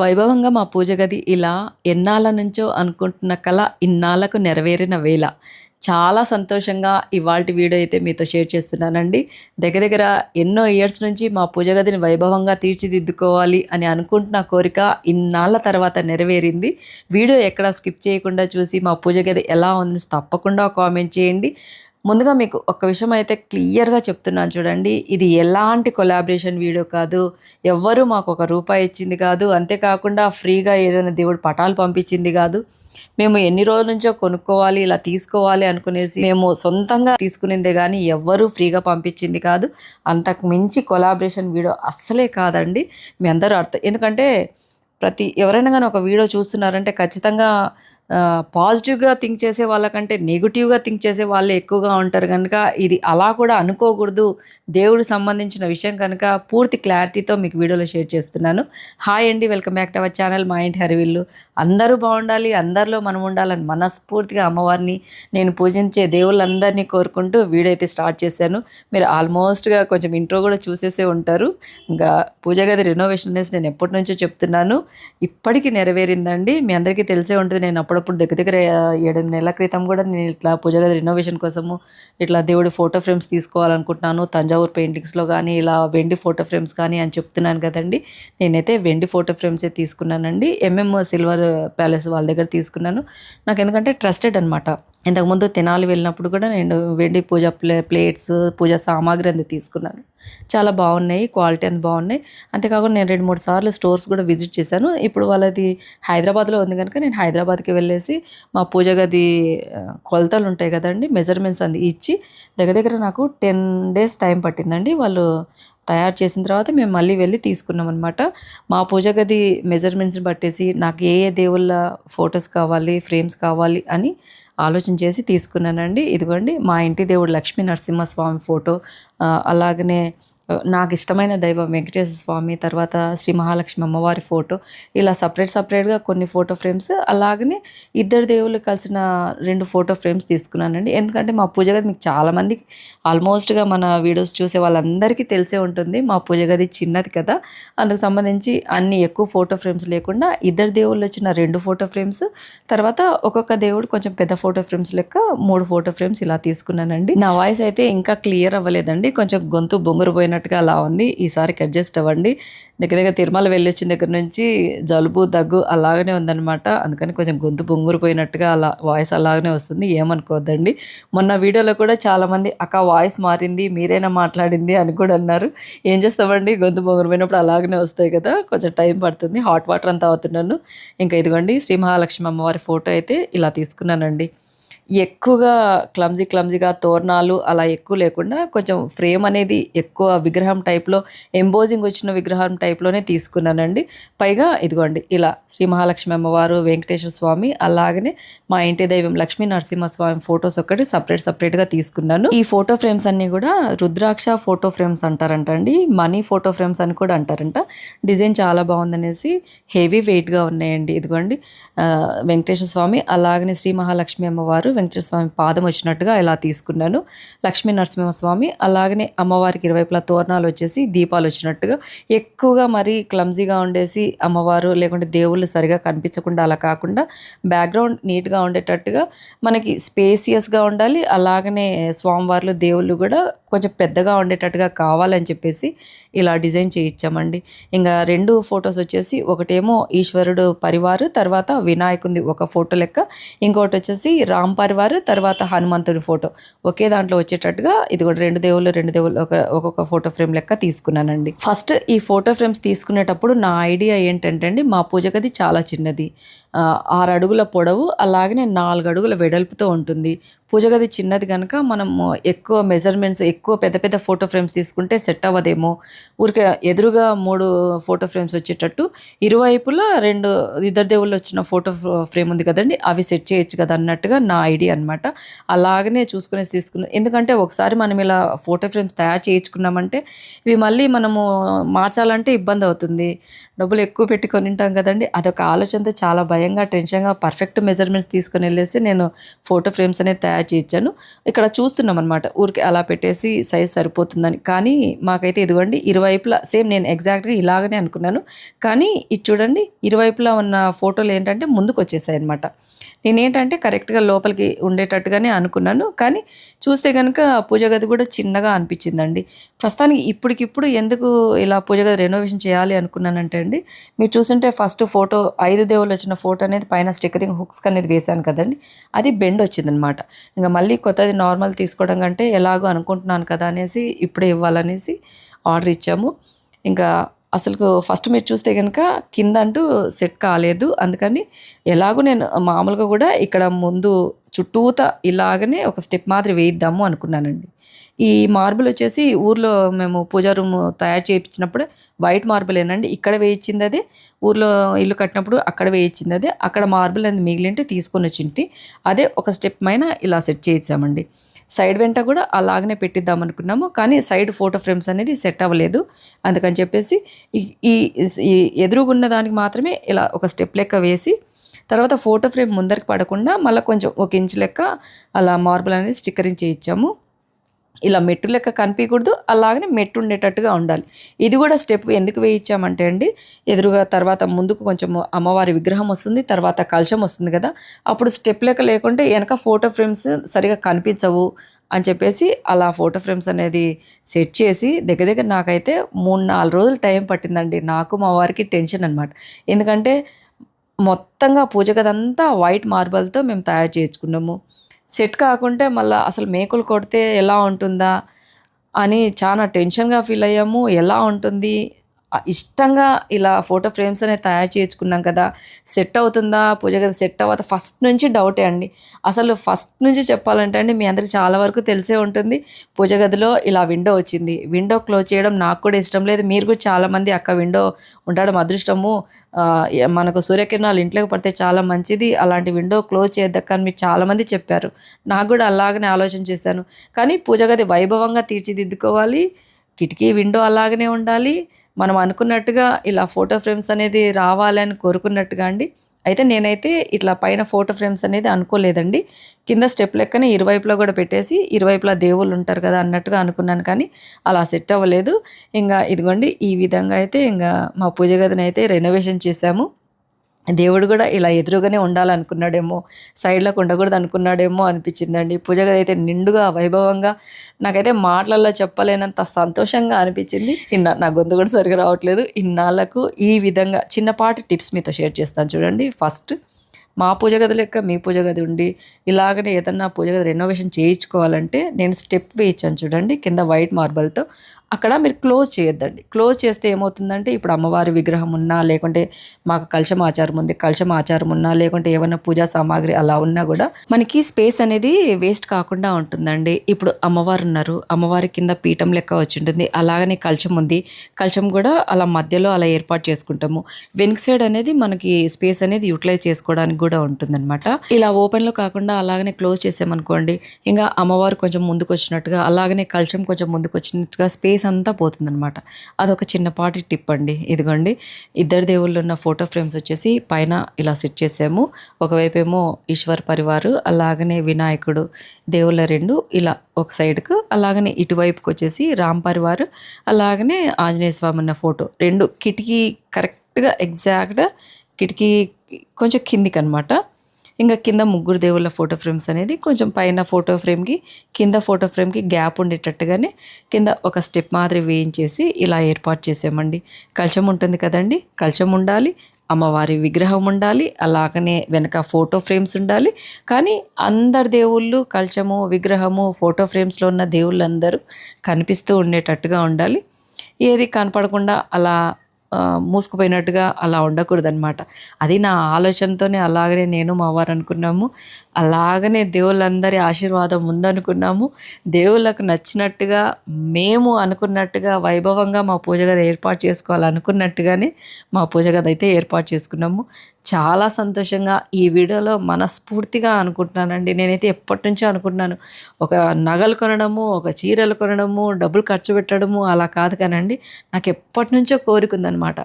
వైభవంగా మా పూజ గది ఇలా ఎన్నాళ్ళ నుంచో అనుకుంటున్న కళ ఇన్నాళ్ళకు నెరవేరిన వేళ. చాలా సంతోషంగా ఇవాల్టి వీడియో అయితే మీతో షేర్ చేస్తున్నానండి. దగ్గర దగ్గర ఎన్నో ఇయర్స్ నుంచి మా పూజ గదిని వైభవంగా తీర్చిదిద్దుకోవాలి అని అనుకుంటున్న కోరిక ఇన్నాళ్ళ తర్వాత నెరవేరింది. వీడియో ఎక్కడ స్కిప్ చేయకుండా చూసి మా పూజ గది ఎలా ఉంది తప్పకుండా కామెంట్ చేయండి. ముందుగా మీకు ఒక విషయం అయితే క్లియర్గా చెప్తున్నాను చూడండి. ఇది ఎలాంటి కొలాబరేషన్ వీడియో కాదు. ఎవ్వరూ మాకు ఒక రూపాయి ఇచ్చింది కాదు. అంతేకాకుండా ఫ్రీగా ఏదైనా దేవుడు పటాలు పంపించింది కాదు. మేము ఎన్ని రోజుల నుంచో కొనుక్కోవాలి ఇలా తీసుకోవాలి అనుకునేసి మేము సొంతంగా తీసుకునేదే కానీ ఎవ్వరూ ఫ్రీగా పంపించింది కాదు. అంతకు మించి కొలాబరేషన్ వీడియో అస్సలే కాదండి. మీ అందరూ అర్థం ఎందుకంటే ప్రతి ఎవరైనా కానీ ఒక వీడియో చూస్తున్నారంటే ఖచ్చితంగా పాజిటివ్గా థింక్ చేసే వాళ్ళకంటే నెగిటివ్గా థింక్ చేసే వాళ్ళే ఎక్కువగా ఉంటారు కనుక ఇది అలా కూడా అనుకోకూడదు. దేవుడికి సంబంధించిన విషయం కనుక పూర్తి క్లారిటీతో మీకు వీడియోలో షేర్ చేస్తున్నాను. హాయ్ అండి welcome back to our channel మా ఇంటి హరివిల్లు. అందరూ బాగుండాలి అందరిలో మనం ఉండాలని మనస్ఫూర్తిగా అమ్మవారిని నేను పూజించే దేవుళ్ళందరినీ కోరుకుంటూ వీడియో అయితే స్టార్ట్ చేశాను. మీరు ఆల్మోస్ట్గా కొంచెం ఇంట్రో కూడా చూసేసే ఉంటారు. ఇంకా పూజ గది రెనోవేషన్ అనేసి నేను ఎప్పటి నుంచో చెప్తున్నాను. ఇప్పటికీ నెరవేరిందండి. మీ అందరికీ తెలిసే ఉంటుంది. నేను అప్పుడు అప్పుడప్పుడు దగ్గర దగ్గర ఏడు నెలల క్రితం కూడా నేను ఇట్లా పూజ గది రెనోవేషన్ కోసము ఇట్లా దేవుడి ఫోటో ఫ్రేమ్స్ తీసుకోవాలనుకుంటున్నాను. తంజావూరు పెయింటింగ్స్లో కానీ ఇలా వెండి ఫోటో ఫ్రేమ్స్ కానీ అని చెప్తున్నాను కదండి. నేనైతే వెండి ఫోటో ఫ్రేమ్సే తీసుకున్నానండి. ఎంఎం సిల్వర్ ప్యాలెస్ వాళ్ళ దగ్గర తీసుకున్నాను. నాకు ఎందుకంటే ట్రస్టెడ్ అనమాట ఇంతకుముందు తినాలి వెళ్ళినప్పుడు కూడా నేను వెండి పూజ ప్లే ప్లేట్స్ పూజ సామాగ్రి అంది తీసుకున్నాను. చాలా బాగున్నాయి క్వాలిటీ అంత బాగున్నాయి. అంతేకాకుండా నేను రెండు మూడు సార్లు స్టోర్స్ కూడా విజిట్ చేశాను. ఇప్పుడు వాళ్ళది హైదరాబాద్లో ఉంది కనుక నేను హైదరాబాద్కి వెళ్ళి వెళ్ళేసి మా పూజ గది కొలతలు ఉంటాయి కదండి మెజర్మెంట్స్ అంది ఇచ్చి దగ్గర దగ్గర నాకు టెన్ డేస్ టైం పట్టిందండి. వాళ్ళు తయారు చేసిన తర్వాత మేము మళ్ళీ వెళ్ళి తీసుకున్నాం అనమాట మా పూజ గది మెజర్మెంట్స్ని బట్టేసి నాకు ఏ ఏ దేవుళ్ళ ఫొటోస్ కావాలి ఫ్రేమ్స్ కావాలి అని ఆలోచన చేసి తీసుకున్నానండి. ఇదిగోండి మా ఇంటి దేవుడు లక్ష్మీ నరసింహస్వామి ఫోటో అలాగనే నాకు ఇష్టమైన దైవం వెంకటేశ్వర స్వామి తర్వాత శ్రీ మహాలక్ష్మి అమ్మవారి ఫోటో. ఇలా సపరేట్ సపరేట్గా కొన్ని ఫోటో ఫ్రేమ్స్ అలాగనే ఇద్దరు దేవుళ్ళు కలిసిన రెండు ఫోటో ఫ్రేమ్స్ తీసుకున్నానండి. ఎందుకంటే మా పూజ గది మీకు చాలామందికి ఆల్మోస్ట్గా మన వీడియోస్ చూసే వాళ్ళందరికీ తెలిసే ఉంటుంది. మా పూజ గది చిన్నది కదా. అందుకు సంబంధించి అన్ని ఎక్కువ ఫోటో ఫ్రేమ్స్ లేకుండా ఇద్దరు దేవుళ్ళు వచ్చిన రెండు ఫోటో ఫ్రేమ్స్ తర్వాత ఒక్కొక్క దేవుడు కొంచెం పెద్ద ఫోటో ఫ్రేమ్స్ లెక్క మూడు ఫోటో ఫ్రేమ్స్ ఇలా తీసుకున్నానండి. నా వాయిస్ అయితే ఇంకా క్లియర్ అవ్వలేదండి. కొంచెం గొంతు బొంగురు పోయినట్టుగా అలా ఉంది. ఈసారికి అడ్జస్ట్ అవ్వండి. దగ్గర దగ్గర తిరుమల వెళ్ళి వచ్చిన దగ్గర నుంచి జలుబు దగ్గు అలాగనే ఉందన్నమాట. అందుకని కొంచెం గొంతు బొంగురు పోయినట్టుగా అలా వాయిస్ అలాగనే వస్తుంది. ఏమనుకోవద్దండి. మొన్న వీడియోలో కూడా చాలామంది అక్క వాయిస్ మారింది మీరైనా మాట్లాడింది అని కూడా అన్నారు. ఏం చేస్తామండి? గొంతు బొంగురు పోయినప్పుడు అలాగనే వస్తాయి కదా. కొంచెం టైం పడుతుంది. హాట్ వాటర్ అంతా అవుతున్నాను. ఇంకా ఇదిగోండి శ్రీ మహాలక్ష్మి అమ్మవారి ఫోటో అయితే ఇలా తీసుకున్నానండి. ఎక్కువగా క్లమ్జీ క్లమ్జీగా తోరణాలు అలా ఎక్కువ లేకుండా కొంచెం ఫ్రేమ్ అనేది ఎక్కువ విగ్రహం టైప్లో ఎంబోజింగ్ వచ్చిన విగ్రహం టైప్లోనే తీసుకున్నానండి. పైగా ఇదిగోండి ఇలా శ్రీ మహాలక్ష్మి అమ్మవారు వెంకటేశ్వర స్వామి అలాగనే మా ఇంటి దైవం లక్ష్మీ నరసింహస్వామి ఫొటోస్ ఒకటి సపరేట్ సపరేట్గా తీసుకున్నాను. ఈ ఫోటో ఫ్రేమ్స్ అన్నీ కూడా రుద్రాక్ష ఫోటో ఫ్రేమ్స్ అంటారంటండి మనీ ఫోటో ఫ్రేమ్స్ అని కూడా అంటారంట. డిజైన్ చాలా బాగుందనేసి హెవీ వెయిట్గా ఉన్నాయండి. ఇదిగోండి వెంకటేశ్వర స్వామి అలాగనే శ్రీ మహాలక్ష్మి అమ్మవారు వెంకటేశ్వర పాదం వచ్చినట్టుగా ఇలా తీసుకున్నాను. లక్ష్మీ నరసింహస్వామి అలాగనే అమ్మవారికి ఇరువైపులా తోరణాలు వచ్చేసి దీపాలు వచ్చినట్టుగా ఎక్కువగా మరీ క్లమ్జీగా ఉండేసి అమ్మవారు లేకుంటే దేవుళ్ళు సరిగా కనిపించకుండా అలా కాకుండా బ్యాక్గ్రౌండ్ నీట్గా ఉండేటట్టుగా మనకి స్పేసియస్గా ఉండాలి. అలాగనే స్వామివార్లు దేవుళ్ళు కూడా కొంచెం పెద్దగా ఉండేటట్టుగా కావాలని చెప్పేసి ఇలా డిజైన్ చేయించామండి. ఇంకా రెండు ఫొటోస్ వచ్చేసి ఒకటేమో ఈశ్వరుడు పరివారు తర్వాత వినాయకుంది ఒక ఫోటో లెక్క. ఇంకోటి వచ్చేసి రాంప పరివారు తర్వాత హనుమంతుడి ఫోటో. ఒకే దాంట్లో వచ్చేటట్టుగా ఇది కూడా రెండు దేవుళ్ళు రెండు దేవుళ్ళు ఒక ఒక్కొక్క ఫోటో ఫ్రేమ్ లెక్క తీసుకున్నానండి. ఫస్ట్ ఈ ఫోటో ఫ్రేమ్స్ తీసుకునేటప్పుడు నా ఐడియా ఏంటంటే అండి మా పూజ గది చాలా చిన్నది. ఆరు అడుగుల పొడవు అలాగనే నాలుగు అడుగుల వెడల్పుతో ఉంటుంది. పూజ గది చిన్నది కనుక మనం ఎక్కువ మెజర్మెంట్స్ ఎక్కువ పెద్ద పెద్ద ఫోటో ఫ్రేమ్స్ తీసుకుంటే సెట్ అవ్వదేమో. ఊరికే ఎదురుగా మూడు ఫోటో ఫ్రేమ్స్ వచ్చేటట్టు ఇరువైపులా రెండు ఇద్దరు దేవుళ్ళు వచ్చిన ఫోటో ఫ్రేమ్ ఉంది కదండి అవి సెట్ చేయొచ్చు కదా అన్నట్టుగా నా ఐడియా అనమాట అలాగనే చూసుకునేసి తీసుకున్నాను ఎందుకంటే ఒకసారి మనం ఇలా ఫోటో ఫ్రేమ్స్ తయారు చేయించుకున్నామంటే ఇవి మళ్ళీ మనము మార్చాలంటే ఇబ్బంది అవుతుంది. డబ్బులు ఎక్కువ పెట్టుకొని ఉంటాం కదండి. అదొక ఆలోచనతో చాలా భయంగా టెన్షన్గా పర్ఫెక్ట్ మెజర్మెంట్స్ తీసుకొని వెళ్ళేసి నేను ఫోటో ఫ్రేమ్స్ అనేది తయారు చేయించాను. ఇక్కడ చూస్తున్నాం అనమాట ఊరికి అలా పెట్టేసి సైజ్ సరిపోతుందని. కానీ మాకైతే ఇదిగోండి ఇరువైపులా సేమ్ నేను ఎగ్జాక్ట్గా ఇలాగనే అనుకున్నాను. కానీ ఇది చూడండి ఇరువైపులా ఉన్న ఫోటోలు ఏంటంటే ముందుకు వచ్చేసాయి అనమాట నేనేంటంటే కరెక్ట్గా లోపలికి ఉండేటట్టుగానే అనుకున్నాను. కానీ చూస్తే కనుక పూజ గది కూడా చిన్నగా అనిపించిందండి. ప్రస్తుతానికి ఇప్పటికిప్పుడు ఎందుకు ఇలా పూజ గది రెనోవేషన్ చేయాలి అనుకున్నానంటే అండి మీరు చూసుంటే ఫస్ట్ ఫోటో ఐదు దేవుళ్ళు వచ్చిన ఫోటో అనేది పైన స్టిక్కరింగ్ హుక్స్ అనేది వేశాను కదండి. అది బెండ్ వచ్చిందనమాట. ఇంకా మళ్ళీ కొత్తది నార్మల్ తీసుకోవడం కంటే ఎలాగో అనుకుంటున్నాను కదా అనేసి ఇప్పుడే ఇవ్వాలనేసి ఆర్డర్ ఇచ్చాము. ఇంకా అసలు ఫస్ట్ మీరు చూస్తే కనుక కింద అంటూ సెట్ కాలేదు. అందుకని ఎలాగో నేను మామూలుగా కూడా ఇక్కడ ముందు చుట్టూత ఇలాగనే ఒక స్టెప్ మాదిరి వేయిద్దాము అనుకున్నానండి. ఈ మార్బుల్ వచ్చేసి ఊర్లో మేము పూజా రూమ్ తయారు చేయించినప్పుడు వైట్ మార్బుల్ ఏనండి ఇక్కడ వేయించింది అదే. ఊర్లో ఇల్లు కట్టినప్పుడు అక్కడ వేయించింది అదే. అక్కడ మార్బుల్ అనేది మిగిలింటే తీసుకొని వచ్చింటి. అదే ఒక స్టెప్ పైన ఇలా సెట్ చేయించామండి సైడ్ వెంట కూడా అలాగనే పెట్టిద్దాం అనుకున్నాము కానీ సైడ్ ఫోటో ఫ్రేమ్స్ అనేది సెట్ అవ్వలేదు. అందుకని చెప్పేసి ఈ ఈ ఎదురుగున్న దానికి మాత్రమే ఇలా ఒక స్టెప్ లెక్క వేసి తర్వాత ఫోటో ఫ్రేమ్ ముందరికి పడకుండా మళ్ళీ కొంచెం ఒక ఇంచ్ లెక్క అలా మార్బుల్ అనేది స్టిక్కరింగ్ చేయించాము. ఇలా మెట్టు లెక్క కనిపించకూడదు అలాగనే మెట్టు ఉండేటట్టుగా ఉండాలి. ఇది కూడా స్టెప్ ఎందుకు వేయించామంటే అండి ఎదురుగా తర్వాత ముందుకు కొంచెం అమ్మవారి విగ్రహం వస్తుంది తర్వాత కలశం వస్తుంది కదా అప్పుడు స్టెప్ లెక్క లేకుంటే వెనక ఫోటో ఫ్రేమ్స్ సరిగా కనిపించవు అని చెప్పేసి అలా ఫోటో ఫ్రేమ్స్ అనేది సెట్ చేసి దగ్గర దగ్గర నాకైతే మూడు నాలుగు రోజులు టైం పట్టిందండి. నాకు మా వారికి టెన్షన్ అనమాట ఎందుకంటే మొత్తంగా పూజ గదంతా వైట్ మార్బల్తో మేము తయారు చేసుకున్నాము. సెట్ కాకుంటే మళ్ళీ అసలు మేకులు కొడితే ఎలా ఉంటుందా అని చాలా టెన్షన్గా ఫీల్ అయ్యాము. ఎలా ఉంటుంది? ఇష్టంగా ఇలా ఫోటో ఫ్రేమ్స్ అనేది తయారు చేసుకున్నాం కదా సెట్ అవుతుందా పూజ గది సెట్ అవ్వత ఫస్ట్ నుంచి డౌటే అండి. అసలు ఫస్ట్ నుంచి చెప్పాలంటే అండి మీ అందరికి చాలా వరకు తెలిసే ఉంటుంది. పూజ గదిలో ఇలా విండో వచ్చింది. విండో క్లోజ్ చేయడం నాకు కూడా ఇష్టం లేదు. మీరు కూడా చాలామంది అక్క విండో ఉండడం అదృష్టము. మనకు సూర్యకిరణాలు ఇంట్లోకి పడితే చాలా మంచిది. అలాంటి విండో క్లోజ్ చేయద్దక్క అని మీరు చాలామంది చెప్పారు. నాకు కూడా అలాగనే ఆలోచన చేశాను. కానీ పూజ గది వైభవంగా తీర్చిదిద్దుకోవాలి. కిటికీ విండో అలాగనే ఉండాలి. మనం అనుకున్నట్టుగా ఇలా ఫోటో ఫ్రేమ్స్ అనేది రావాలని కోరుకున్నట్టుగా అండి. అయితే నేనైతే ఇట్లా పైన ఫోటో ఫ్రేమ్స్ అనేది అనుకోలేదండి. కింద స్టెప్ లెక్కనే ఇరువైపులో కూడా పెట్టేసి ఇరువైపులా దేవుళ్ళు ఉంటారు కదా అన్నట్టుగా అనుకున్నాను కానీ అలా సెట్ అవ్వలేదు. ఇంకా ఇదిగోండి ఈ విధంగా అయితే ఇంకా మా పూజ గదిని అయితే రెనోవేషన్ చేశాము. దేవుడు కూడా ఇలా ఎదురుగానే ఉండాలనుకున్నాడేమో సైడ్లోకి ఉండకూడదు అనుకున్నాడేమో అనిపించిందండి. పూజ గది అయితే నిండుగా వైభవంగా నాకైతే మాటలలో చెప్పలేనంత సంతోషంగా అనిపించింది. ఇన్న నా గొంతు కూడా సరిగా రావట్లేదు. ఇన్నాళ్ళకు ఈ విధంగా చిన్నపాటి టిప్స్ మీతో షేర్ చేస్తాను చూడండి. ఫస్ట్ మా పూజ గది లెక్క మీ పూజ గది ఉండి ఇలాగనే ఏదన్నా పూజ గది రెనోవేషన్ చేయించుకోవాలంటే నేను స్టెప్ వేయించాను చూడండి. కింద వైట్ మార్బల్తో అక్కడ మీరు క్లోజ్ చేయొద్దండి. క్లోజ్ చేస్తే ఏమవుతుందంటే ఇప్పుడు అమ్మవారి విగ్రహం ఉన్నా లేకుంటే మాకు కలశం ఆచారం ఉంది కలశం ఆచారం ఉన్నా లేకుంటే ఏమైనా పూజా సామాగ్రి అలా ఉన్నా కూడా మనకి స్పేస్ అనేది వేస్ట్ కాకుండా ఉంటుందండి. ఇప్పుడు అమ్మవారు ఉన్నారు అమ్మవారి కింద పీఠం లెక్క వచ్చి ఉంటుంది. అలాగనే కలశం ఉంది. కలశం కూడా అలా మధ్యలో అలా ఏర్పాటు చేసుకుంటాము. వెనుక సైడ్ అనేది మనకి స్పేస్ అనేది యూటిలైజ్ చేసుకోవడానికి కూడా ఉంటుందన్నమాట. ఇలా ఓపెన్లో కాకుండా అలాగనే క్లోజ్ చేసామనుకోండి ఇంకా అమ్మవారు కొంచెం ముందుకు వచ్చినట్టుగా అలాగనే కలశం కొంచెం ముందుకు వచ్చినట్టుగా స్పేస్ స్పేస్ అంతా పోతుందనమాట అదొక చిన్నపాటి టిప్ అండి. ఇదిగోండి ఇద్దరు దేవుళ్ళు ఉన్న ఫోటో ఫ్రేమ్స్ వచ్చేసి పైన ఇలా సెట్ చేసాము. ఒకవైపు ఏమో ఈశ్వర్ పరివారు అలాగనే వినాయకుడు దేవుళ్ళ రెండు ఇలా ఒక సైడ్కు అలాగనే ఇటువైపుకి వచ్చేసి రామ్ పరివారు అలాగనే ఆంజనేయ స్వామి ఉన్న ఫోటో. రెండు కిటికీ కరెక్ట్గా ఎగ్జాక్ట్గా కిటికీ కొంచెం కిందికి అనమాట ఇంకా కింద ముగ్గురు దేవుళ్ళ ఫోటో ఫ్రేమ్స్ అనేది కొంచెం పైన ఫోటో ఫ్రేమ్కి కింద ఫోటో ఫ్రేమ్కి గ్యాప్ ఉండేటట్టుగానే కింద ఒక స్టెప్ మాదిరి వేయించేసి ఇలా ఏర్పాటు చేసామండి. కలచం ఉంటుంది కదండి కలచం ఉండాలి అమ్మవారి విగ్రహం ఉండాలి అలాగనే వెనక ఫోటో ఫ్రేమ్స్ ఉండాలి. కానీ అందరు దేవుళ్ళు కలచము విగ్రహము ఫోటో ఫ్రేమ్స్లో ఉన్న దేవుళ్ళందరూ కనిపిస్తూ ఉండేటట్టుగా ఉండాలి. ఏది కనపడకుండా అలా మూసుకుపోయినట్టుగా అలా ఉండకూడదనమాట అది నా ఆలోచనతోనే అలాగనే నేను మా వారు అనుకున్నాము. అలాగనే దేవుళ్ళందరి ఆశీర్వాదం ఉందనుకున్నాము. దేవుళ్ళకు నచ్చినట్టుగా మేము అనుకున్నట్టుగా వైభవంగా మా పూజ గది ఏర్పాటు చేసుకోవాలనుకున్నట్టుగానే మా పూజ గది అయితే ఏర్పాటు చేసుకున్నాము. చాలా సంతోషంగా ఈ వీడియోలో మనస్ఫూర్తిగా అనుకుంటున్నానండి. నేనైతే ఎప్పటి నుంచో అనుకుంటున్నాను. ఒక నగలు కొనడము ఒక చీరలు కొనడము డబ్బులు ఖర్చు పెట్టడము అలా కాదు కానండి. నాకు ఎప్పటి నుంచో కోరిక ఉందన్నమాట.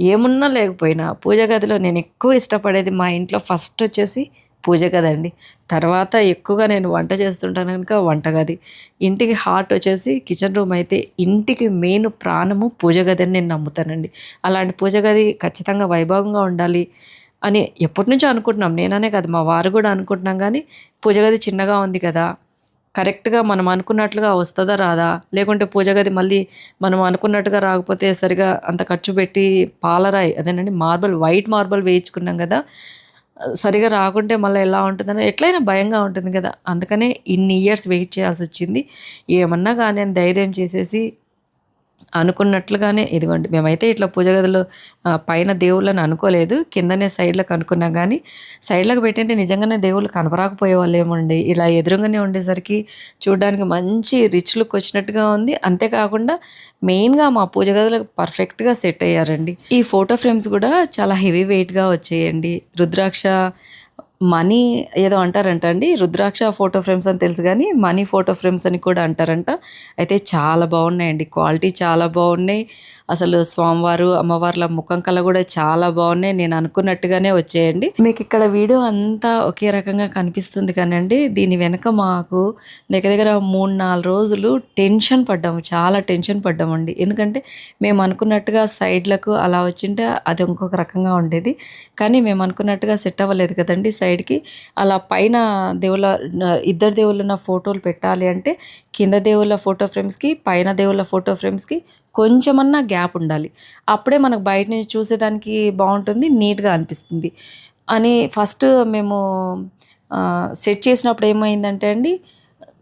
ఏమున్నా లేకపోయినా పూజ గదిలో నేను ఎక్కువ ఇష్టపడేది మా ఇంట్లో ఫస్ట్ వచ్చేసి పూజ కదండి. తర్వాత ఎక్కువగా నేను వంట చేస్తుంటాను కనుక వంటగది. ఇంటికి హార్ట్ వచ్చేసి కిచెన్ రూమ్ అయితే ఇంటికి మెయిన్ ప్రాణము పూజ గది అని నేను నమ్ముతానండి. అలాంటి పూజ గది ఖచ్చితంగా వైభవంగా ఉండాలి అని ఎప్పటి నుంచో అనుకుంటున్నాం. నేననే కదా మా వారు కూడా అనుకుంటున్నాం కానీ పూజ గది చిన్నగా ఉంది కదా. కరెక్ట్గా మనం అనుకున్నట్లుగా వస్తుందా రాదా? లేకుంటే పూజ గది మళ్ళీ మనం అనుకున్నట్టుగా రాకపోతే సరిగా అంత ఖర్చు పెట్టి పాలరాయి అదేనండి మార్బల్ వైట్ మార్బల్ వేయించుకున్నాం కదా. సరిగా రాకుంటే మళ్ళీ ఎలా ఉంటుందని ఎట్లయినా భయంగా ఉంటుంది కదా. అందుకనే ఇన్ని ఇయర్స్ వెయిట్ చేయాల్సి వచ్చింది. ఏమన్నా కానీ అని ధైర్యం చేసేసి అనుకున్నట్లుగానే ఇదిగోండి మేమైతే ఇట్లా పూజ గదిలో పైన దేవుళ్ళని అనుకోలేదు. కిందనే సైడ్లకు అనుకున్నాం కానీ సైడ్లకు పెట్టింటే నిజంగానే దేవుళ్ళు కనపరాకపోయేవాళ్ళేమండి ఇలా ఎదురుగానే ఉండేసరికి చూడడానికి మంచి రిచ్ లుక్ వచ్చినట్టుగా ఉంది. అంతేకాకుండా మెయిన్గా మా పూజ గదిలో పర్ఫెక్ట్గా సెట్ అయ్యారండి. ఈ ఫోటో ఫ్రేమ్స్ కూడా చాలా హెవీ వెయిట్గా వచ్చేయండి. రుద్రాక్ష మనీ ఏదో అంటారంట అండి. రుద్రాక్ష ఫోటో ఫ్రేమ్స్ అని తెలుసు కానీ మనీ ఫోటో ఫ్రేమ్స్ అని కూడా అంటారంట. అయితే చాలా బాగున్నాయండి. క్వాలిటీ చాలా బాగున్నాయి. అసలు స్వామివారు అమ్మవార్ల ముఖం కళ కూడా చాలా బాగున్నాయి. నేను అనుకున్నట్టుగానే వచ్చేయండి. మీకు ఇక్కడ వీడియో అంతా ఒకే రకంగా కనిపిస్తుంది కానండి. దీని వెనక మాకు దగ్గర దగ్గర మూడు నాలుగు రోజులు టెన్షన్ పడ్డాము. చాలా టెన్షన్ పడ్డామండి. ఎందుకంటే మేము అనుకున్నట్టుగా సైడ్లకు అలా వచ్చింటే అది ఇంకొక రకంగా ఉండేది. కానీ మేము అనుకున్నట్టుగా సెట్ అవ్వలేదు కదండి సైడ్కి. అలా పైన దేవుళ్ళ ఇద్దరు దేవుళ్ళ ఉన్న ఫోటోలు పెట్టాలి అంటే కింద దేవుళ్ళ ఫోటో ఫ్రేమ్స్కి పైన దేవుళ్ళ ఫోటో ఫ్రేమ్స్కి కొంచెమన్నా గ్యాప్ ఉండాలి. అప్పుడే మనకు బయట నుంచి చూసేదానికి బాగుంటుంది నీట్గా అనిపిస్తుంది. అని ఫస్ట్ మేము సెట్ చేసినప్పుడు ఏమైందంటే అండి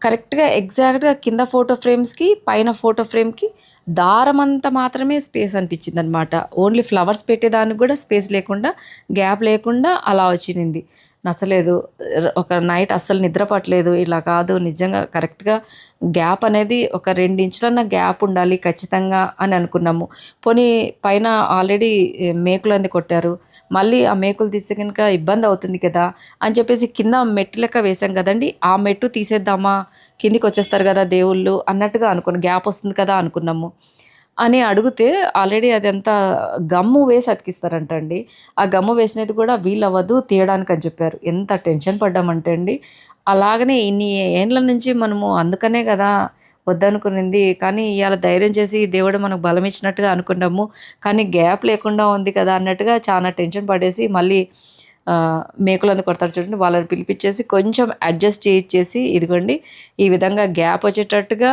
కరెక్ట్గా ఎగ్జాక్ట్గా కింద ఫోటో ఫ్రేమ్స్కి పైన ఫోటో ఫ్రేమ్కి దారం అంతా మాత్రమే స్పేస్ అనిపించింది అనమాట ఓన్లీ ఫ్లవర్స్ పెట్టేదానికి కూడా స్పేస్ లేకుండా గ్యాప్ లేకుండా అలా వచ్చింది నచ్చలేదు. ఒక నైట్ అస్సలు నిద్రపట్టలేదు ఇలా కాదు నిజంగా కరెక్ట్గా గ్యాప్ అనేది ఒక రెండు ఇంచులన్న గ్యాప్ ఉండాలి ఖచ్చితంగా అని అనుకున్నాము. పోనీ పైన ఆల్రెడీ మేకులు అంది కొట్టారు. మళ్ళీ ఆ మేకులు తీస్తే కనుక ఇబ్బంది అవుతుంది కదా అని చెప్పేసి కింద మెట్టు లెక్క వేసాం కదండి. ఆ మెట్టు తీసేద్దామా? కిందికి వచ్చేస్తారు కదా దేవుళ్ళు అన్నట్టుగా అనుకున్నాం. గ్యాప్ వస్తుంది కదా అనుకున్నాము. అని అడిగితే ఆల్రెడీ అది అంతా గమ్ము వేసి అతికిస్తారంట అండి ఆ గమ్ము వేసినది కూడా వీలవ్వదు తీయడానికి అని చెప్పారు. ఎంత టెన్షన్ పడ్డామంటే అండి. అలాగనే ఇన్ని ఏండ్ల నుంచి మనము అందుకనే కదా వద్దనుకునింది. కానీ ఇవాళ ధైర్యం చేసి దేవుడు మనకు బలం ఇచ్చినట్టుగా అనుకున్నాము. కానీ గ్యాప్ లేకుండా ఉంది కదా అన్నట్టుగా చాలా టెన్షన్ పడేసి మళ్ళీ మేకులందు కొడతారు చూడండి. వాళ్ళని పిలిపించేసి కొంచెం అడ్జస్ట్ చేయించేసి ఇదిగోండి ఈ విధంగా గ్యాప్ వచ్చేటట్టుగా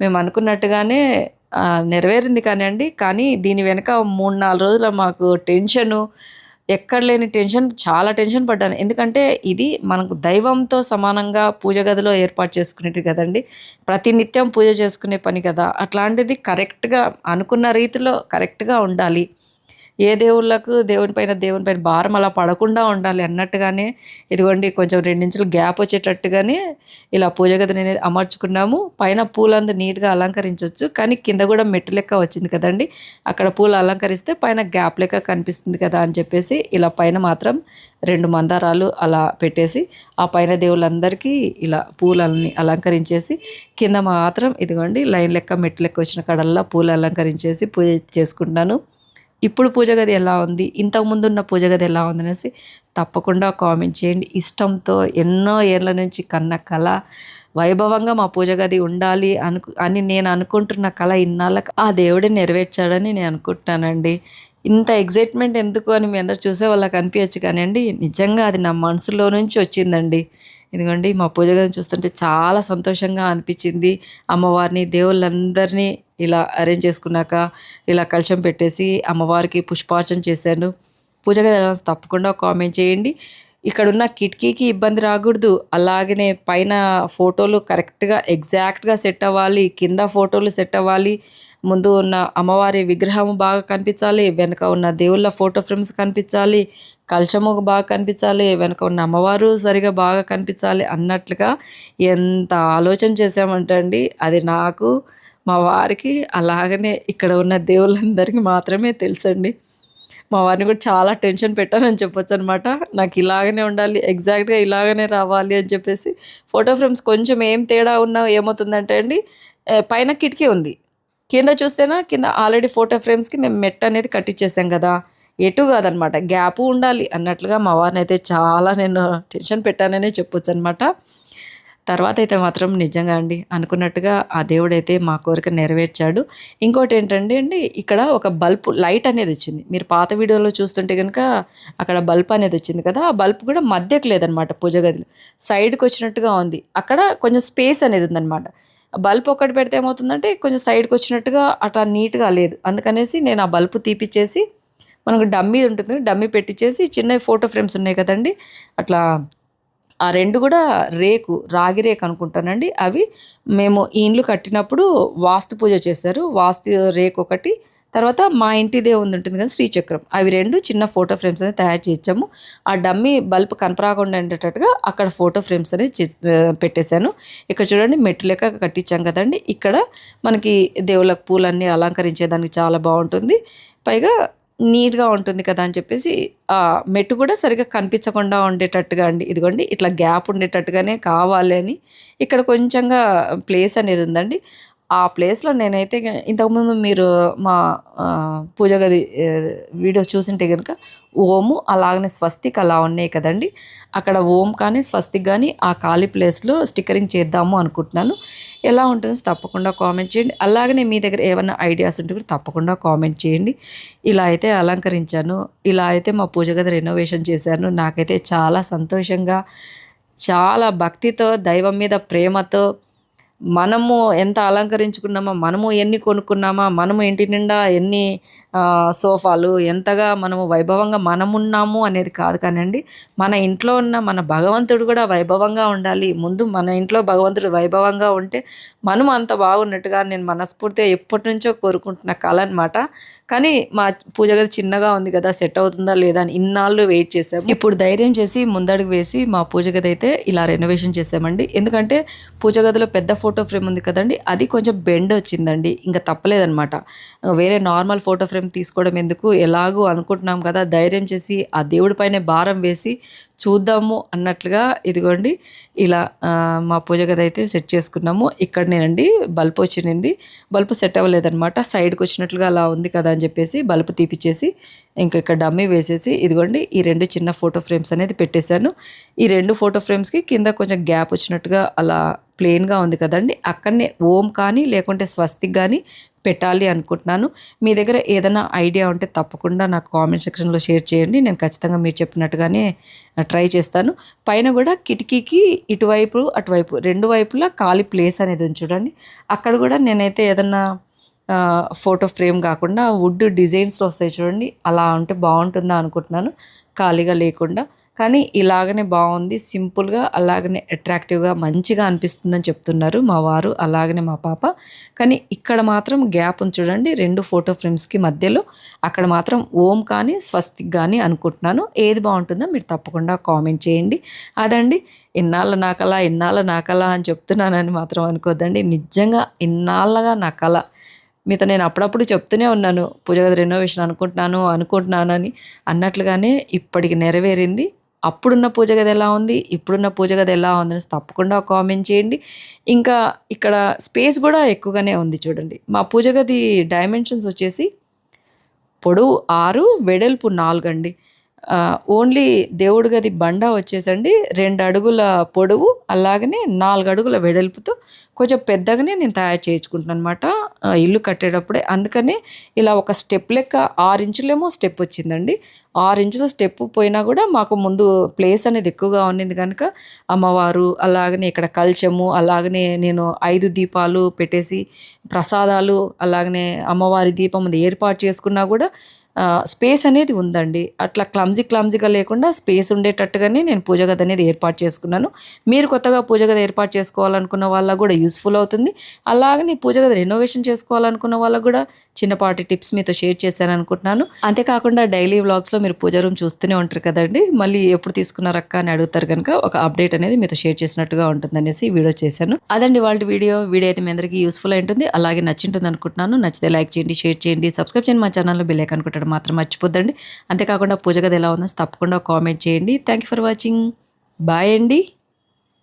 మేము అనుకున్నట్టుగానే నెరవేరింది కానివ్వండి కానీ దీని వెనక మూడు నాలుగు రోజుల మాకు టెన్షను ఎక్కడ లేని టెన్షన్ చాలా టెన్షన్ పడ్డాను. ఎందుకంటే ఇది మనకు దైవంతో సమానంగా పూజ గదిలో ఏర్పాటు చేసుకునేది కదండి. ప్రతి నిత్యం పూజ చేసుకునే పని కదా. అట్లాంటిది కరెక్ట్గా అనుకున్న రీతిలో కరెక్ట్గా ఉండాలి. ఏ దేవుళ్ళకు దేవుని పైన దేవుని పైన భారం అలా పడకుండా ఉండాలి అన్నట్టుగానే ఇదిగోండి కొంచెం రెండించులు గ్యాప్ వచ్చేటట్టుగానే ఇలా పూజ గదిని అనేది అమర్చుకున్నాము. పైన పూలంతా నీట్గా అలంకరించవచ్చు కానీ కింద కూడా మెట్టు లెక్క వచ్చింది కదండి. అక్కడ పూలు అలంకరిస్తే పైన గ్యాప్ లెక్క కనిపిస్తుంది కదా అని చెప్పేసి ఇలా పైన మాత్రం రెండు మందారాలు అలా పెట్టేసి ఆ పైన దేవుళ్ళందరికీ ఇలా పూలన్నీ అలంకరించేసి కింద మాత్రం ఇదిగోండి లైన్ లెక్క మెట్టు లెక్క వచ్చిన కడల్లా పూలు అలంకరించేసి పూజ చేసుకుంటాను ఇప్పుడు పూజ గది ఎలా ఉంది? ఇంతకుముందు ఉన్న పూజ గది ఎలా ఉంది అనేసి తప్పకుండా కామెంట్ చేయండి. ఇష్టంతో ఎన్నో ఏళ్ళ నుంచి కన్న కళ వైభవంగా మా పూజ గది ఉండాలి అనుకు అని నేను అనుకుంటున్న కళ ఇన్నాళ్ళకి ఆ దేవుడే నెరవేర్చాడని నేను అనుకుంటున్నానండి. ఇంత ఎగ్జైట్మెంట్ ఎందుకు అని మీ అందరు చూసే వాళ్ళకి అనిపించచ్చు కానివ్వండి నిజంగా అది నా మనసులో నుంచి వచ్చిందండి. ఎందుకంటే మా పూజ గదిని చూస్తుంటే చాలా సంతోషంగా అనిపించింది. అమ్మవారిని దేవుళ్ళందరినీ ఇలా అరేంజ్ చేసుకున్నాక ఇలా కలశం పెట్టేసి అమ్మవారికి పుష్పార్చన చేశాను. పూజ గది తప్పకుండా కామెంట్ చేయండి. ఇక్కడ ఉన్న కిటికీకి ఇబ్బంది రాకూడదు. అలాగనే పైన ఫోటోలు కరెక్ట్గా ఎగ్జాక్ట్గా సెట్ అవ్వాలి. కింద ఫోటోలు సెట్ అవ్వాలి. ముందు ఉన్న అమ్మవారి విగ్రహం బాగా కనిపించాలి వెనక ఉన్న దేవుళ్ళ ఫోటో ఫ్రేమ్స్ కనిపించాలి కలశము బాగా కనిపించాలి వెనక ఉన్న అమ్మవారు సరిగా బాగా కనిపించాలి అన్నట్లుగా ఎంత ఆలోచన చేసామంటే అండి అది నాకు మా వారికి అలాగనే ఇక్కడ ఉన్న దేవుళ్ళందరికీ మాత్రమే తెలుసండి. మా వారిని కూడా చాలా టెన్షన్ పెట్టానని చెప్పొచ్చు అనమాట నాకు ఇలాగనే ఉండాలి ఎగ్జాక్ట్గా ఇలాగనే రావాలి అని చెప్పేసి ఫోటో ఫ్రేమ్స్ కొంచెం ఏం తేడా ఉన్నా ఏమవుతుందంటే అండి పైన కిటికీ ఉంది. కింద చూస్తేనా? కింద ఆల్రెడీ ఫోటో ఫ్రేమ్స్కి మేము మెట్ అనేది కట్టించేసాం కదా. ఎటు కాదనమాట. గ్యాప్ ఉండాలి అన్నట్లుగా మా వారిని అయితే చాలా నేను టెన్షన్ పెట్టాననే చెప్పొచ్చు అనమాట తర్వాత అయితే మాత్రం నిజంగా అండి అనుకున్నట్టుగా ఆ దేవుడైతే మా కోరిక నెరవేర్చాడు. ఇంకోటి ఏంటంటే అండి ఇక్కడ ఒక బల్బ్ లైట్ అనేది వచ్చింది. మీరు పాత వీడియోలో చూస్తుంటే కనుక అక్కడ బల్బ్ అనేది వచ్చింది కదా ఆ బల్బ్ కూడా మధ్యకు లేదనమాట పూజ గదిలో. సైడ్కి వచ్చినట్టుగా ఉంది. అక్కడ కొంచెం స్పేస్ అనేది ఉందన్నమాట బల్బ్ ఒకటి పెడితే ఏమవుతుందంటే కొంచెం సైడ్కి వచ్చినట్టుగా అట్లా నీట్గా లేదు. అందుకనేసి నేను ఆ బల్బ్ తీపిచ్చేసి మనకు డమ్మీ ఉంటుంది. డమ్మీ పెట్టించేసి చిన్న ఫోటో ఫ్రేమ్స్ ఉన్నాయి కదండి. అట్లా ఆ రెండు కూడా రేకు రాగి రేకు అనుకుంటానండి. అవి మేము ఈ ఇండ్లు కట్టినప్పుడు వాస్తు పూజ చేస్తారు. వాస్తు రేకు ఒకటి తర్వాత మా ఇంటిదే ఉంది ఉంటుంది కదా శ్రీచక్రం. అవి రెండు చిన్న ఫోటో ఫ్రేమ్స్ అనేది తయారు చేయించాము. ఆ డమ్మీ బల్బ్ కనపరాకుండా ఉండేటట్టుగా అక్కడ ఫోటో ఫ్రేమ్స్ అనేది పెట్టేశాను. ఇక్కడ చూడండి మెట్టు లెక్క కట్టించాం కదండి. ఇక్కడ మనకి దేవుళ్ళకి పూలన్నీ అలంకరించేదానికి చాలా బాగుంటుంది. పైగా నీట్గా ఉంటుంది కదా అని చెప్పేసి ఆ మెట్టు కూడా సరిగా కనిపించకుండా ఉండేటట్టుగా అండి. ఇదిగోండి ఇట్లా గ్యాప్ ఉండేటట్టుగానే కావాలి అని. ఇక్కడ కొంచెంగా ప్లేస్ అనేది ఉందండి. ఆ ప్లేస్లో నేనైతే ఇంతకుముందు మీరు మా పూజ గది వీడియోస్ వీడియో చూసింటే కనుక ఓము అలాగనే స్వస్తిక్ అలా ఉన్నాయి కదండి. అక్కడ ఓం కానీ స్వస్తిక్ కానీ ఆ ఖాళీ ప్లేస్లో స్టిక్కరింగ్ చేద్దాము అనుకుంటున్నాను. ఎలా ఉంటుందో తప్పకుండా కామెంట్ చేయండి. అలాగనే మీ దగ్గర ఏమైనా ఐడియాస్ ఉంటే కూడా తప్పకుండా కామెంట్ చేయండి. ఇలా అయితే అలంకరించాను. ఇలా అయితే మా పూజ గది రెనోవేషన్ చేశాను. నాకైతే చాలా సంతోషంగా చాలా భక్తితో దైవం మీద ప్రేమతో మనము ఎంత అలంకరించుకున్నామా మనము ఎన్ని కొనుక్కున్నామా మనము ఇంటి నిండా ఎన్ని సోఫాలు ఎంతగా మనము వైభవంగా మనమున్నాము అనేది కాదు కానండి. మన ఇంట్లో ఉన్న మన భగవంతుడు కూడా వైభవంగా ఉండాలి. ముందు మన ఇంట్లో భగవంతుడు వైభవంగా ఉంటే మనం అంత బాగున్నట్టుగా నేను మనస్ఫూర్తిగా ఎప్పటి నుంచో కోరుకుంటున్న కళ అనమాట కానీ మా పూజ గది చిన్నగా ఉంది కదా సెట్ అవుతుందా లేదా అని ఇన్నాళ్ళు వెయిట్ చేసాము ఇప్పుడు ధైర్యం చేసి ముందడుగు వేసి మా పూజ గది అయితే ఇలా రెనోవేషన్ చేసామండి ఎందుకంటే పూజ గదిలో పెద్ద ఫోటో ఫోటో ఫ్రేమ్ ఉంది కదండి అది కొంచెం బెండ్ వచ్చిందండి. ఇంకా తప్పలేదనమాట వేరే నార్మల్ ఫోటో ఫ్రేమ్ తీసుకోవడం ఎందుకు? ఎలాగూ అనుకుంటున్నాం కదా ధైర్యం చేసి ఆ దేవుడి పైన భారం వేసి చూద్దాము అన్నట్లుగా ఇదిగోండి ఇలా మా పూజ గది అయితే సెట్ చేసుకున్నాము. ఇక్కడ నేనండి బల్బ్ వచ్చింది బల్బ్ సెట్ అవ్వలేదనమాట సైడ్కి వచ్చినట్లుగా అలా ఉంది కదా అని చెప్పేసి బల్బ్ తీపిచ్చేసి ఇంకా ఇక్కడ డమ్మీ వేసేసి ఇదిగోండి ఈ రెండు చిన్న ఫోటో ఫ్రేమ్స్ అనేది పెట్టేశాను. ఈ రెండు ఫోటో ఫ్రేమ్స్కి కింద కొంచెం గ్యాప్ వచ్చినట్టుగా అలా ప్లెయిన్గా ఉంది కదండి. అక్కడనే ఓం కానీ లేకుంటే స్వస్తిక్ కానీ పెట్టాలి అనుకుంటున్నాను. మీ దగ్గర ఏదైనా ఐడియా ఉంటే తప్పకుండా నాకు కామెంట్ సెక్షన్లో షేర్ చేయండి. నేను ఖచ్చితంగా మీరు చెప్పినట్టుగానే ట్రై చేస్తాను. పైన కూడా కిటికీకి ఇటువైపు అటువైపు రెండు వైపులా ఖాళీ ప్లేస్ అనేది చూడండి. అక్కడ కూడా నేనైతే ఏదన్నా ఫోటో ఫ్రేమ్ కాకుండా వుడ్ డిజైన్స్లో వస్తాయి చూడండి. అలా ఉంటే బాగుంటుందా అనుకుంటున్నాను. ఖాళీగా లేకుండా. కానీ ఇలాగనే బాగుంది. సింపుల్గా అలాగనే అట్రాక్టివ్గా మంచిగా అనిపిస్తుందని చెప్తున్నారు మా వారు అలాగనే మా పాప. కానీ ఇక్కడ మాత్రం గ్యాప్ ఉంది చూడండి. రెండు ఫోటో ఫ్రేమ్స్కి మధ్యలో. అక్కడ మాత్రం ఓం కానీ స్వస్తిక్ కానీ అనుకుంటున్నాను. ఏది బాగుంటుందో మీరు తప్పకుండా కామెంట్ చేయండి. అదండి ఇన్నాళ్ళ నా కళ ఇన్నాళ్ళ నా కళ అని చెప్తున్నానని మాత్రం అనుకోద్దండి. నిజంగా ఇన్నాళ్ళగా నా కళ మీతో నేను అప్పుడప్పుడు చెప్తూనే ఉన్నాను పూజ గది రెనోవేషన్ అనుకుంటున్నాను అనుకుంటున్నాను అని అన్నట్లుగానే ఇప్పటికి నెరవేరింది. అప్పుడున్న పూజ గది ఎలా ఉంది? ఇప్పుడున్న పూజ గది ఎలా ఉంది అని తప్పకుండా కామెంట్ చేయండి. ఇంకా ఇక్కడ స్పేస్ కూడా ఎక్కువగానే ఉంది చూడండి. మా పూజ గది డైమెన్షన్స్ వచ్చేసి పొడవు ఆరు వెడల్పు నాలుగు అండి ఓన్లీ దేవుడి గది బండ వచ్చేసండి రెండు అడుగుల పొడవు అలాగనే నాలుగు అడుగుల వెడల్పుతో కొంచెం పెద్దగానే నేను తయారు చేయించుకుంటున్నాను అనమాట ఇల్లు కట్టేటప్పుడే. అందుకనే ఇలా ఒక స్టెప్ లెక్క ఆరు ఇంచులేమో స్టెప్ వచ్చిందండి. ఆరు ఇంచుల స్టెప్ పోయినా కూడా మాకు ముందు ప్లేస్ అనేది ఎక్కువగా ఉన్నింది కనుక అమ్మవారు అలాగనే ఇక్కడ కల్చము అలాగనే నేను ఐదు దీపాలు పెట్టేసి ప్రసాదాలు అలాగనే అమ్మవారి దీపం అది ఏర్పాటు చేసుకున్నా కూడా స్పేస్ అనేది ఉందండి. అట్లా క్లమ్జీ క్లమ్జీగా లేకుండా స్పేస్ ఉండేటట్టుగానే నేను పూజ గది అనేది ఏర్పాటు చేసుకున్నాను. మీరు కొత్తగా పూజ గది ఏర్పాటు చేసుకోవాలనుకున్న వాళ్ళకు కూడా యూస్ఫుల్ అవుతుంది. అలాగని పూజ గది రెనోవేషన్ చేసుకోవాలనుకున్న వాళ్ళకు కూడా చిన్నపాటి టిప్స్ మీతో షేర్ చేశాను అనుకుంటున్నాను. అంతేకాకుండా డైలీ వ్లాగ్స్లో మీరు పూజ రూమ్ చూస్తూనే ఉంటారు కదండి. మళ్ళీ ఎప్పుడు తీసుకున్నారు అక్క అని అడుగుతారు కనుక ఒక అప్డేట్ అనేది మీతో షేర్ చేసినట్టుగా ఉంటుందనేసి వీడియో చేశాను. అదండి వాళ్ళ వీడియో వీడియో అయితే మీ అందరికీ యూస్ఫుల్ అయి ఉంటుంది. అలాగే నచ్చింటుంది అనుకుంటున్నాను. నచ్చితే లైక్ చేయండి షేర్ చేయండి సబ్స్క్రైబ్ చేయండి. మా ఛానల్లో బెల్ ఐకాన్ కొట్టడం మాత్రం మర్చిపోద్దండి. అంతేకాకుండా పూజ గది ఎలా ఉందో తప్పకుండా కామెంట్ చేయండి. Thank you for watching bye అండి.